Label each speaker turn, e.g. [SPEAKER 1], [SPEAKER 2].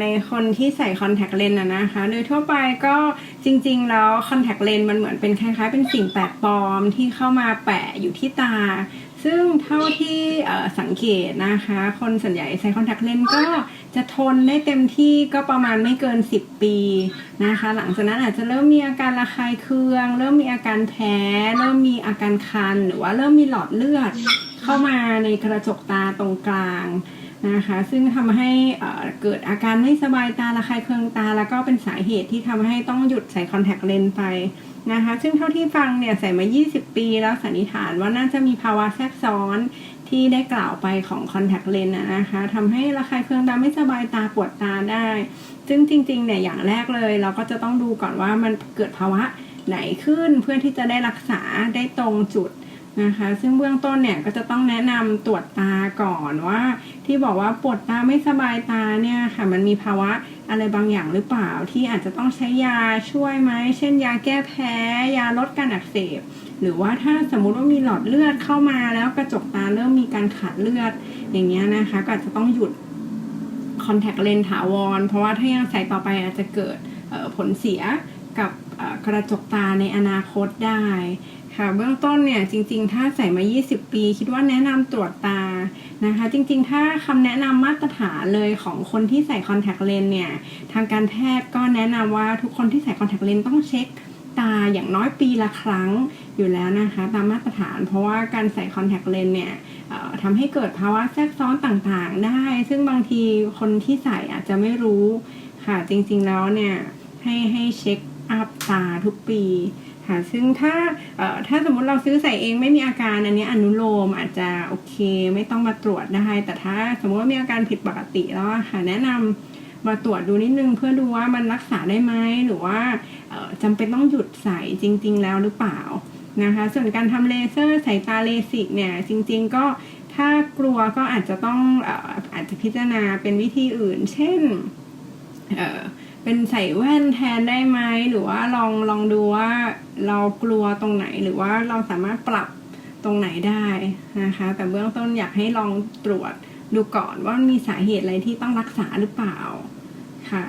[SPEAKER 1] ในคนที่ใส่คอนแทคเลนส์นะคะ โดยทั่วไปก็จริงๆ แล้วคอนแทคเลนส์มันเหมือนเป็นคล้ายๆ เป็นสิ่งแปลกปลอมที่เข้ามาแปะอยู่ที่ตา ซึ่งเท่าที่สังเกตนะคะ คนส่วนใหญ่ใส่คอนแทคเลนส์ก็จะทนได้เต็มที่ก็ประมาณไม่เกิน 10 ปีนะคะ หลังจากนั้นอาจจะเริ่มมีอาการระคายเคือง เริ่มมีอาการแพ้ เริ่มมีอาการคัน หรือว่าเริ่มมีหลอดเลือด เข้ามาในกระจกตาตรงกลางนะคะ ซึ่งทำให้เกิดอาการไม่สบายตาระคายเคืองตา แล้วก็เป็นสาเหตุที่ทำให้ต้องหยุดใส่คอนแทคเลนส์ไปนะคะ ซึ่งเท่าที่ฟังเนี่ยใส่มา 20 ปีแล้วสันนิษฐานว่าน่าจะมีภาวะแทรกซ้อนที่ได้กล่าวไปของคอนแทคเลนส์นะคะทำให้ระคายเคืองตาไม่สบายตาปวดตาได้ ซึ่งจริงๆเนี่ยอย่างแรกเลย เราก็จะต้องดูก่อนว่ามันเกิดภาวะไหนขึ้นเพื่อที่จะได้รักษาได้ตรงจุด นะคะ ซึ่งเบื้องต้นเนี่ยก็จะต้องแนะนำตรวจตาก่อนว่า ที่บอกว่าปวดตาไม่สบายตาเนี่ยค่ะมันมีภาวะอะไรบางอย่างหรือเปล่าที่อาจจะต้องใช้ยาช่วยไหมเช่น ยาแก้แพ้ ยาลดการอักเสบ หรือว่าถ้าสมมุติว่ามีหลอดเลือดเข้ามาแล้วกระจกตาเริ่มมีการขาดเลือด อย่างเงี้ยนะคะก็อาจจะต้องหยุดคอนแทคเลนส์ถาวร เพราะว่าถ้ายังใส่ต่อไปอาจจะเกิดผลเสียกับ กระจกตาในอนาคตได้ค่ะเบื้องต้นเนี่ยจริง ๆ ถ้าใส่มา 20 ปี คิดว่าแนะนำตรวจตานะคะ จริง ๆ ถ้าคำแนะนำมาตรฐานเลยของคนที่ใส่คอนแทคเลนส์เนี่ยทางการแพทย์ก็แนะนำว่าทุกคนที่ใส่คอนแทคเลนส์ต้องเช็คตาอย่างน้อยปีละครั้งอยู่แล้วนะคะ ตามมาตรฐานเพราะว่าการใส่คอนแทคเลนส์เนี่ยทำให้เกิดภาวะแทรกซ้อนต่างๆ ได้ ซึ่งบางทีคนที่ใส่อาจจะไม่รู้ค่ะ จริงๆแล้วเนี่ยให้ให้เช็ค อัพตาทุกปีค่ะซึ่งถ้าถ้าสมมติเราซื้อใส่เองไม่มีอาการอันนี้อนุโลมอาจจะโอเคไม่ต้องมาตรวจได้แต่ถ้าสมมติว่ามีอาการผิดปกติแล้วค่ะแนะนำมาตรวจดูนิดนึงเพื่อดูว่ามันรักษาได้ไหมหรือว่าเอ่อจำเป็นต้องหยุดใส่จริง ๆ แล้วหรือเปล่านะคะส่วนการทำเลเซอร์ใส่ตาเลสิกเนี่ยจริง ๆ ก็ถ้ากลัวก็อาจจะต้องอออาจจะพิจารณาเป็นวิธีอื่น เช่น เป็นใส่แว่นแทนได้ไหมหรือว่าลองลองดูว่าเรากลัวตรงไหนหรือว่าเราสามารถปรับตรงไหนได้นะคะ แต่เบื้องต้นอยากให้ลองตรวจดูก่อนว่ามีสาเหตุอะไรที่ต้องรักษาหรือเปล่าค่ะ